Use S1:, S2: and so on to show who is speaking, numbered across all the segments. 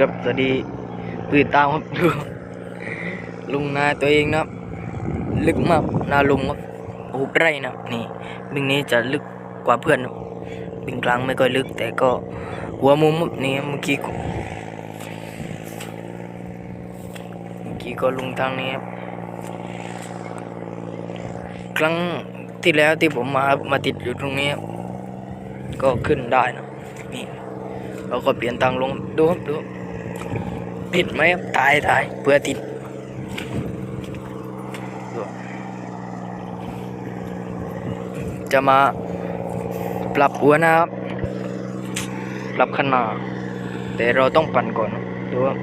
S1: กับสวัสดีปืนตามครับดูลุงนาตัวเองนะครับ ลึกมากนาลุงครับหกไร่นะนี่บิงนี้จะลึกกว่าเพื่อนบิงกลางไม่ค่อยลึก แต่ก็หัวมุมนี่เมื่อกี้เมื่อกี้ก็ลุงทางนี้ครับครั้งที่แล้วที่ผมมามาติดอยู่ตรงนี้ก็ขึ้นได้นะนี่เราก็เปลี่ยนทางลงดูครับดู ติดไหมครับตายตายเพื่อติดจะมาปรับหัวนะครับ ปรับขนมา แต่เราต้องปั่นก่อนดูว่า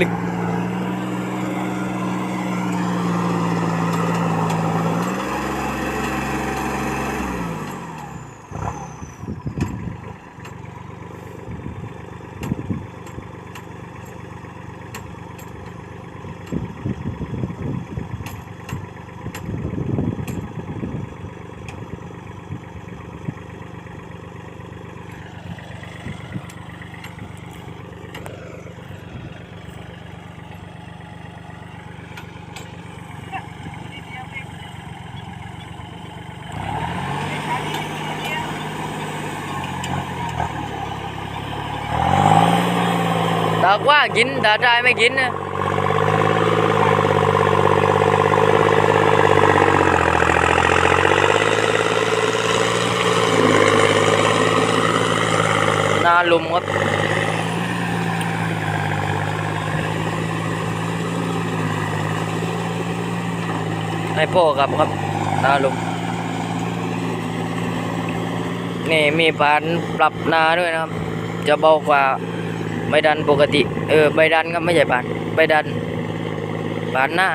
S1: ลึก ตากว่ากินแตาใจไม่กินนะนาลุมครับให้พ่อครับครับนาลุมนี่มีผ่านปรับนาด้วยนะครับ จะเบากว่า ใบดันปกติ เออใบดันครับไม่ใช่บานใบดันบานหน้า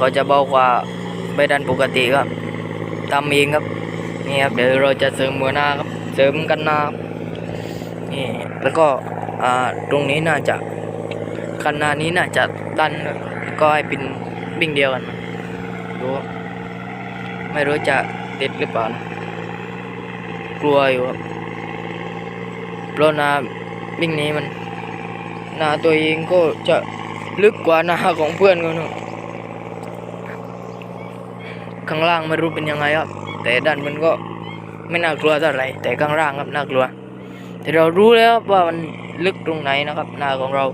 S1: ก็จะเบากว่าใบดันปกติครับตามเองครับนี่ครับเดี๋ยวเราจะเสริมหัวหน้าครับเสริมกันหน้านี่แล้วก็อ่าตรงนี้น่าจะคันหน้านี้น่าจะดันก็ให้เป็นบิ่งเดียวกันดูไม่รู้จะติดหรือเปล่านะกลัวอยู่ครับ เพราะนาบิ่งนี้มันนาตัวเองก็จะลึกกว่านาของเพื่อนกันนะข้างล่างไม่รู้เป็นยังไงครับ แต่ด้านมันก็ไม่น่ากลัวเท่าไหร่แต่ข้างล่างครับน่ากลัว แต่เรารู้แล้วว่ามันลึกตรงไหนนะครับนาของเรา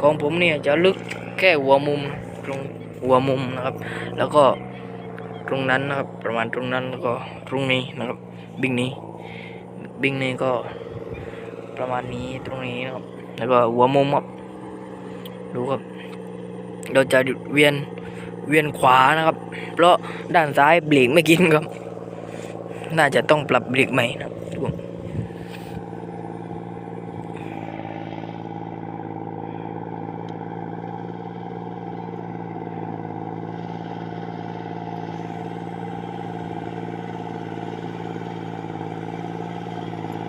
S1: ของผมเนี่ยจะลึกแค่หัวมุมตรงหัวมุมนะครับ แล้วก็ตรงนั้นนะครับ ประมาณตรงนั้นแล้วก็ตรงนี้นะครับ บิ่งนี้ บิ่งนี้ก็ ประมาณนี้ตรงนี้นะครับ แล้วก็หัวมุมครับดูครับ เราจะเวียนเวียนขวานะครับ เพราะด้านซ้ายเบรกไม่กินครับ น่าจะต้องปรับเบรกใหม่นะครับ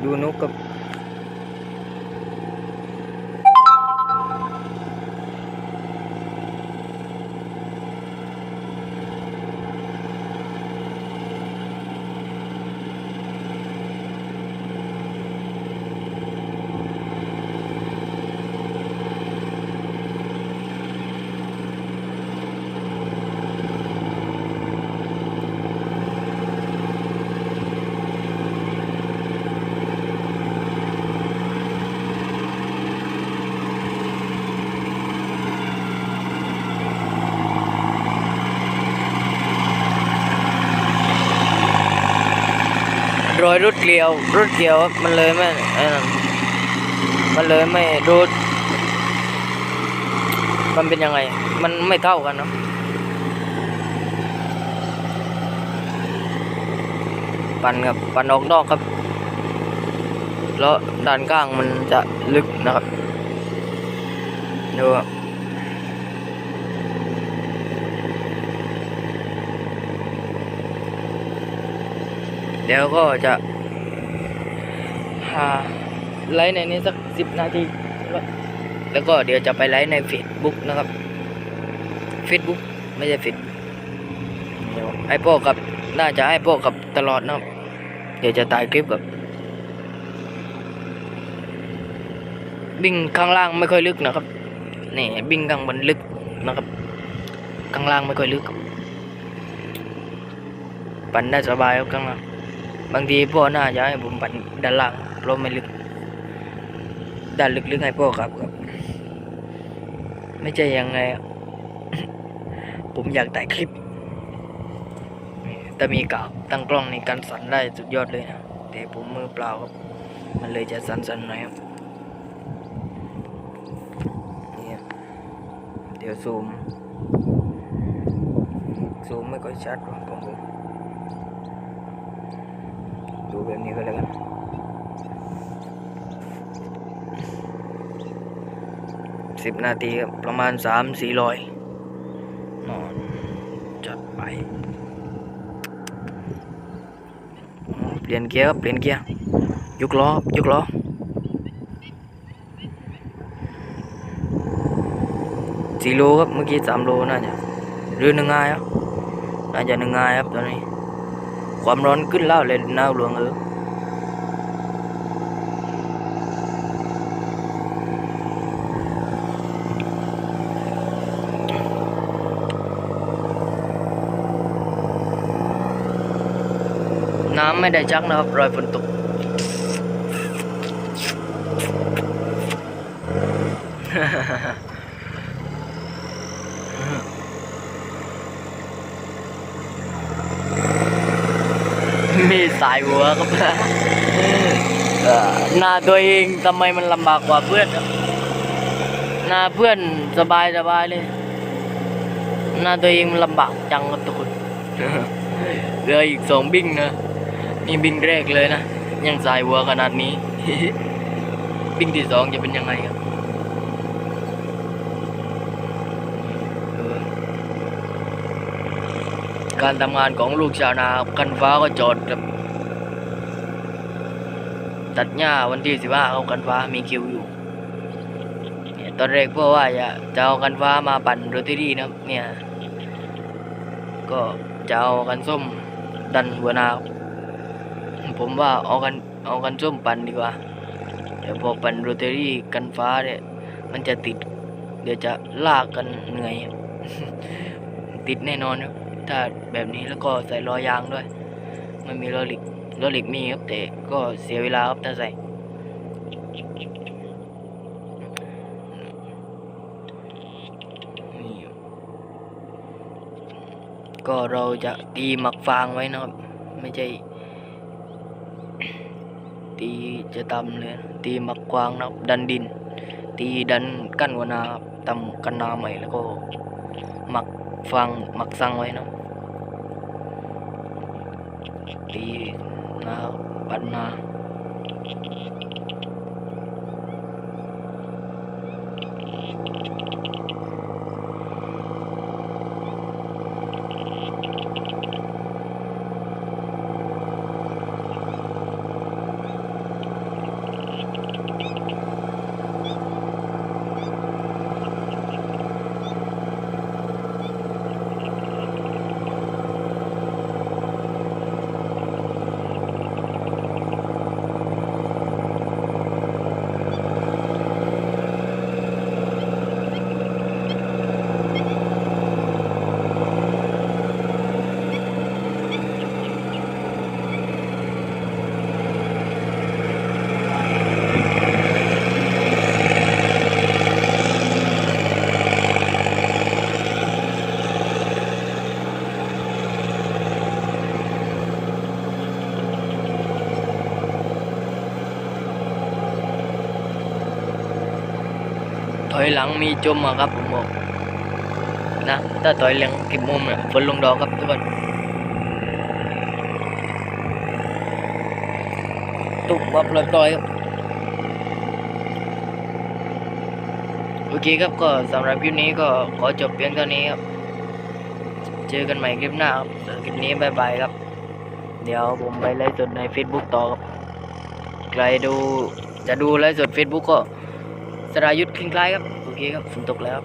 S1: ดูนกกับ รอยรถเกลียวรถเกลียวมันเลยไม่ไอ้นั่นมันเลยไม่รถมันเป็นยังไง มันไม่เท่ากันเนาะปั่นครับปั่นออกนอกครับ แล้วด้านข้างมันจะลึกนะครับดูครับ เดี๋ยวก็จะหาไลฟ์ในนี้สักสิบนาที แล้วก็เดี๋ยวจะไปไลฟ์ใน Facebook นะครับ Facebook ไม่ใช่ Facebook เดี๋ยวไอโป้กับ น่าจะไอโป้กับตลอดนะครับ เดี๋ยวจะถ่ายคลิปกับบิ่งข้างล่างไม่ค่อยลึกนะครับ นี่บิ่งข้างบนลึกนะครับ ข้างล่างไม่ค่อยลึก ปั่นได้สบายครับข้างล่าง บางทีพ่อน่าจะให้ผมปั่นด้านล่างเพราไม่ลึก ด้านลึกๆให้พ่อครับครับ ไม่ใช่ยังไง ผมอยากถ่ายคลิป แต่มีกาวตั้งกล้องในการสั่นได้สุดยอดเลยนะแต่ผมมือเปล่าครับมันเลยจะสั่นๆหน่อยครับเดี๋ยวซูมซูมไม่ค่อยชัดหรอกผม ดูแบบนี้ก็แล้วกันสิบนาทีครับประมาณสามสี่ร้อยนอนจัดไป เปลี่ยนเกียร์ครับเปลี่ยนเกียร์ยกล้อครับยกล้อสี่โลครับเมื่อกี้สามโลน่าจะหรือหนึ่งงายครับน่าจะหนึ่งงายครับตอนนี้ ความร้อนขึ้นแล้วเลยน้าหลวงเออน้ำไม่ได้จักนะครับรอยฝนตก มีสาย หัวครับหน้าตัวเองทำไมมันลำบากกว่าเพื่อนครับหน้าเพื่อนสบายสบายเลยหน้าตัวเองมันลำบากจังครับทุกคนเหลืออีกสองบิ้งนะนี่บิ้งแรกเลยนะยังสายหัวขนาดนี้บิ้งที่สองจะเป็นยังไงครับการทำงานของลูกชาวนาครับกันฟ้าก็จอดครับ ตัดหญ้าวันที่สิบห้าเอากันฟ้ามีคิวอยู่เนี่ยตอนแรกพ่อว่าจะจะเอากันฟ้ามาปั่นโรตีรีนะครับเนี่ย ก็จะเอากันส้มดันหัวนาผมว่าเอากันเอากันส้มปั่นดีกว่าเดี๋ยวพอปั่นโรตารี่กันฟ้าเนี่ยมันจะติด เดี๋ยวจะลากกันเหนื่อย ติดแน่นอนครับถ้าแบบนี้แล้วก็ใส่ล้อยางด้วยไม่มีล้อหล็ก ล้อเหล็กมีครับแต่ก็เสียเวลาครับถ้าใส่ก็เราจะตีหมักฟางไว้นะครับ ไม่ใช่ ตีจะตำเลยตีหมักกวางนะครับ ดันดิน ตีดันกั้นวนาตำกันนาใหม่แล้วก็หมักฟางหมักซังไว้นะตี นาปั ถอยหลังมีจมอะครับผมบอกนะถ้าถอยหลังก็บมุมเนี่ยฝนลงดอกครับทุกคนตุกบับลยต่อยครับโอเคครับก็สำหรับคลิปนี้ก็ขอจบเพียงเท่านี้ครับ เจอกันใหม่คลิปหน้าครับคลิปนี้บายบายครับ เดี๋ยวผมไปไลฟ์สดใน Facebook ต่อครับ ใครดูจะดูไลฟ์สด Facebook ก็ สรายุทธ์คลิงคล้ายครับ โอเคครับฝนตกแล้ว